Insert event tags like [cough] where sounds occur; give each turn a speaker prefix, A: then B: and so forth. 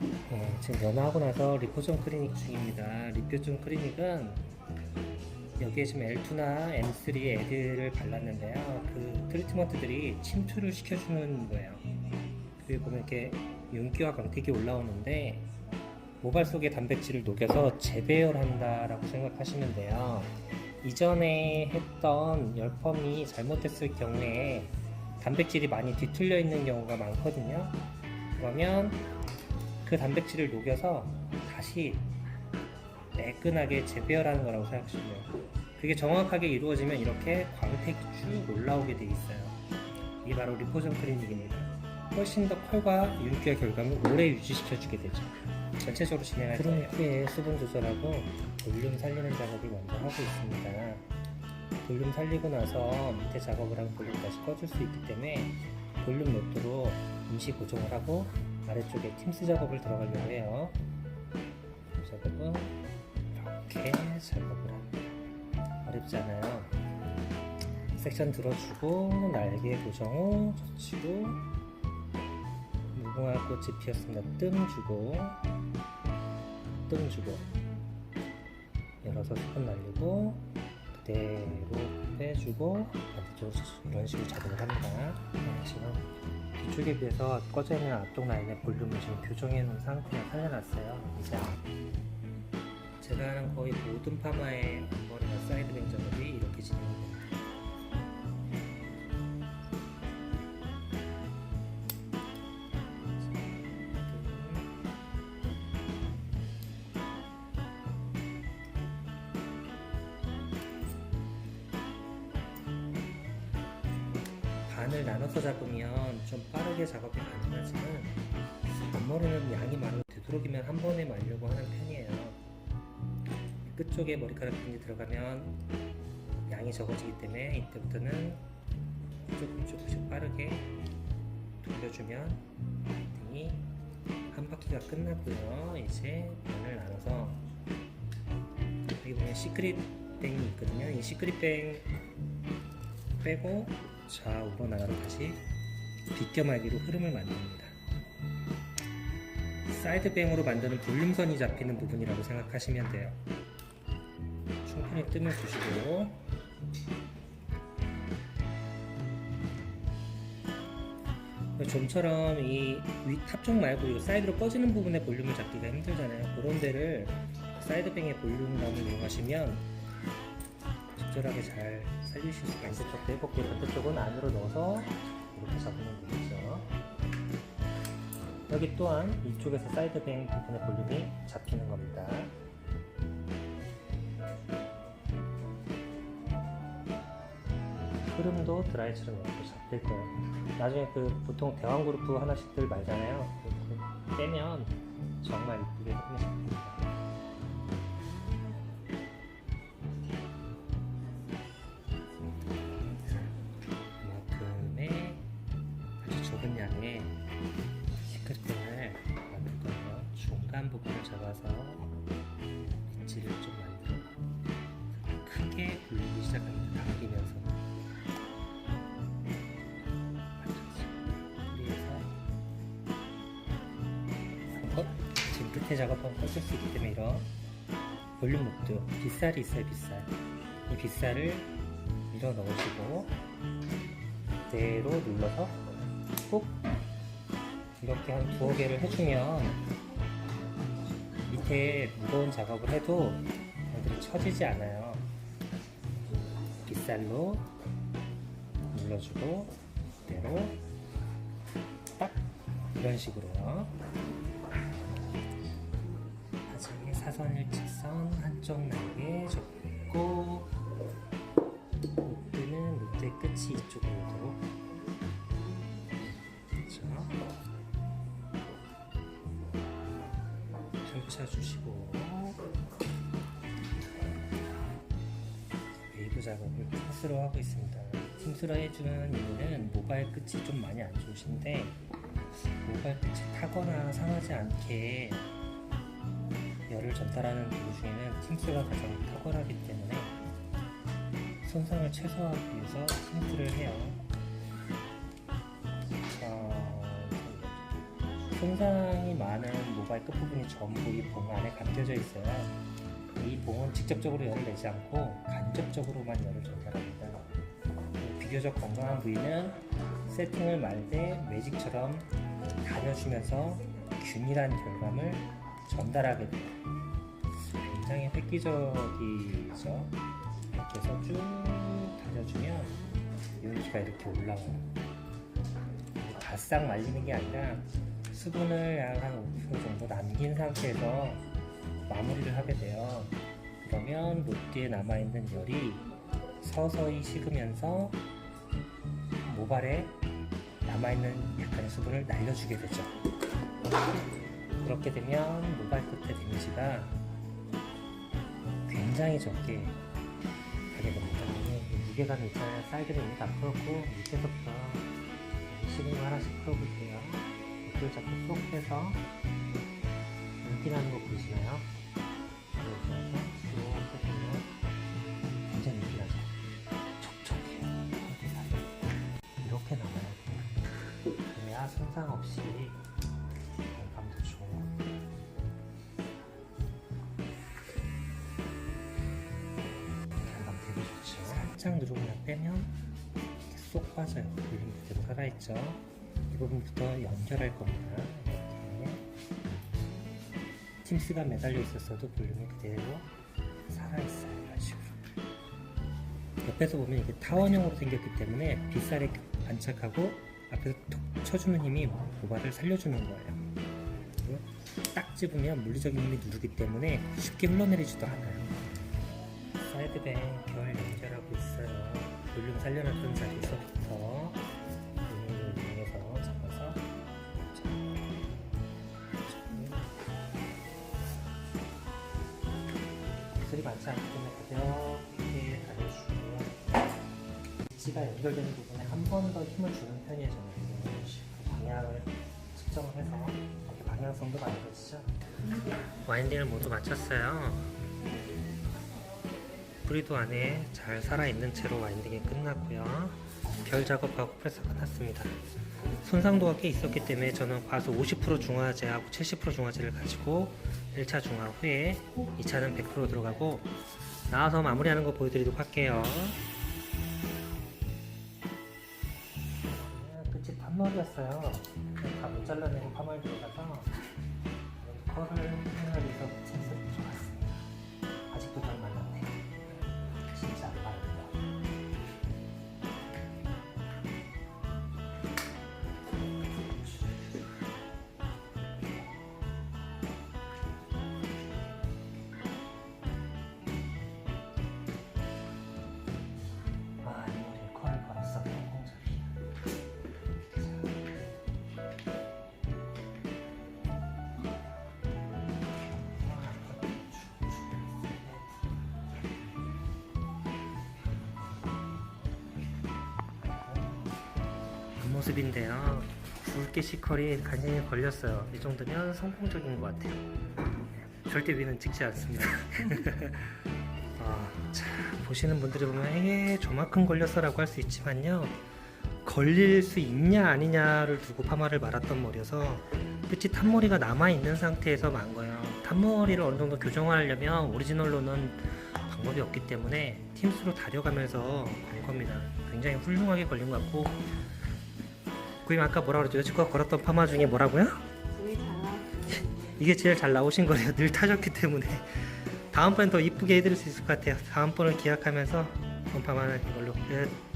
A: 네, 지금 연화하고 나서 리포존 클리닉 중입니다. 리포존 클리닉은 여기에 지금 L2나 M3 애들을 발랐는데요. 그 트리트먼트들이 침투를 시켜주는 거예요. 그리고 보면 이렇게 윤기와 광택이 올라오는데 모발 속의 단백질을 녹여서 재배열한다라고 생각하시면 돼요. 이전에 했던 열펌이 잘못됐을 경우에 단백질이 많이 뒤틀려 있는 경우가 많거든요. 그러면 그 단백질을 녹여서 다시 매끈하게 재배열하는 거라고 생각하시면. 그게 정확하게 이루어지면 이렇게 광택이 쭉 올라오게 돼 있어요. 이게 바로 리포전 클리닉입니다. 훨씬 더 컬과 윤기와 결감을 오래 유지시켜주게 되죠. 전체적으로 진행할 거예요. 후에 수분 조절하고 볼륨 살리는 작업을 먼저 하고 있습니다. 볼륨 살리고 나서 밑에 작업을 하면 볼륨 다시 꺼줄 수 있기 때문에 볼륨 노트로 임시 고정을 하고 아래쪽에 팀스 작업을 들어가려고 해요. 작업은 이렇게 작업을 합니다. 어렵지 않아요. 섹션 들어주고 날개 고정 후 젖히고 무궁화 꽃이 피었습니다. 뜸 주고 뜸 주고 열어서 수분 날리고 그대로 빼주고 반대쪽으로 이런 식으로 작업을 합니다. 네, 지금 뒤쪽에 비해서 꺼져 있는 앞쪽 라인의 볼륨을 지금 교정해 놓은 상태에 살려놨어요. 이제 제가 하는 거의 모든 파마의 앞머리나 사이드 뱅 작업이 이렇게 진행됩니다. 반을 나눠서 잡으면 좀 빠르게 작업이 가능하지만 앞머리는 양이 많아서 되도록이면 한 번에 말려고 하는 편이에요. 끝쪽에 머리카락 핀이 들어가면 양이 적어지기 때문에 이때부터는 조금 조금씩 빠르게 돌려주면 등이 한 바퀴가 끝났고요. 이제 반을 나눠서 여기 보면 시크릿 뱅이 있거든요. 이 시크릿 뱅 빼고 좌우로 나가서 다시 빗겨말기로 흐름을 만듭니다. 사이드뱅으로 만드는 볼륨선이 잡히는 부분이라고 생각하시면 돼요. 충분히 뜸을 주시고 좀처럼 이위 탑쪽 말고 이 사이드로 꺼지는 부분의 볼륨을 잡기가 힘들잖아요. 그런 데를 사이드뱅의 볼륨감을 이용하시면 적절하게 잘 살리실 수가 있을 것 같아요. 볶기 반대쪽은 안으로 넣어서 이렇게 잡으면 되겠죠. 여기 또한 이쪽에서 사이드뱅 부분의 볼륨이 잡히는 겁니다. 흐름도 드라이처럼 이렇게 잡힐 거예요. 나중에 그 보통 대왕 그루프 하나씩들 말잖아요. 그 떼면 정말 이쁘게 흐름이 잡힙니다. 중간 부분을 잡아서 빗질을 좀 만들어 크게 굴리기 시작합니다. 당기면서. 한번 지금 끝에 작업하면 꺼질 수 있기 때문에 이런 볼륨 목도 빗살이 있어요 빗살. 이 빗살을 밀어 넣으시고 그대로 눌러서 꾹 이렇게 한 두어 개를 해주면 밑에 무거운 작업을 해도 애들이 처지지 않아요. 빗살로 눌러주고 그대로 딱 이런 식으로요. 나중에 사선 일직선 한쪽 날개 접고 노트는 노트의 끝이 이쪽으로 펼쳐주시고 웨이브 작업을 팀스로 하고 있습니다 팀스로 해주는 이유는 모발 끝이 좀 많이 안 좋으신데 모발 끝이 타거나 상하지 않게 열을 전달하는 도구 중에는 팀스가 가장 탁월하기 때문에 손상을 최소화하기 위해서 팀스를 해요. 손상이 많은 모발 끝부분이 전부 이 봉 안에 감겨져 있어요. 이 봉은 직접적으로 열을 내지 않고 간접적으로만 열을 전달합니다. 비교적 건강한 부위는 세팅을 말때 매직처럼 다려주면서 균일한 결감을 전달하게 돼요. 굉장히 획기적이죠. 해서 쭉 다려주면 윤기가 이렇게 올라와요. 바싹 말리는 게 아니라 수분을 약한5% 정도 남긴 상태에서 마무리를 하게 돼요. 그러면 롯뒤에 남아있는 열이 서서히 식으면서 모발에 남아있는 약간의 수분을 날려주게 되죠. 그렇게 되면 모발 끝에 데미지가 굉장히 적게 가게 됩니다. 이 무게감이 있잖아요. 사이드는 이미 다 풀었고 밑에서부터 식은 거 하나씩 풀어볼게요. 이걸 자꾸 쏙 빼서 윤기 나는 거 보이시나요? 이렇게 해서 쏙 빼주면 굉장히 윤기 나죠? 촉촉해요. 이렇게 나와야 돼요. 그래야 손상 없이 감도. 결감 되게 좋죠. 살짝 누르면 빼면 쏙 빠져요. 볼륨 그대로 살아있죠. 이 부분부터 연결할 겁니다. 이렇게 팀스가 매달려 있었어도 볼륨이 그대로 살아있어요. 이런 식으로. 옆에서 보면 이게 타원형으로 생겼기 때문에 빗살에 안착하고 앞에서 톡 쳐주는 힘이 모발을 살려주는 거예요. 딱 집으면 물리적인 힘이 누르기 때문에 쉽게 흘러내리지도 않아요. 사이드뱅 결 연결하고 있어요. 볼륨 살려놨던 자리에서부터 소리 많지 않기 때문에 가볍게 다려주고요. 위치가 연결되는 부분에 한 번 더 힘을 주는 편이에요. 저는 그 방향을 측정을 해서 이렇게 방향성도 만들어지죠. 와인딩을 모두 마쳤어요. 뿌리도 안에 잘 살아있는 채로 와인딩이 끝났고요. 별 작업하고 프레스 끝났습니다. 손상도가 꽤 있었기 때문에 저는 과수 50% 중화제하고 70% 중화제를 가지고 1차 중화 후에 2차는 100% 들어가고 나와서 마무리하는 거 보여드리도록 할게요. 끝이 판머리였어요. 다못 잘라내고 파마를 들어가서 컬을 해서 붙여서 좋았습니다. 아직도 덜 말랐네. 모습인데요. 굵게 시컬이 간신히 걸렸어요. 이 정도면 성공적인 것 같아요. 절대 위는 찍지 않습니다. [laughs] 아, 자, 보시는 분들이 보면 이게 저만큼 걸렸어라고 할 수 있지만요. 걸릴 수 있냐 아니냐를 두고 파마를 말았던 머리여서 끝이 탄머리가 남아있는 상태에서 만 거예요. 탄머리를 어느 정도 교정하려면 오리지널로는 방법이 없기 때문에 팀스로 다려가면서 건 겁니다. 굉장히 훌륭하게 걸린 것 같고 고객님 아까 뭐라 그랬죠? 여지껏 걸었던 파마 중에
B: 뭐라고요?
A: 이게 제일 잘 나오신 거예요. 늘 타셨기 때문에 다음번엔 더 이쁘게 해드릴 수 있을 것 같아요. 다음번을 기약하면서 본 파마는 이걸로 끝.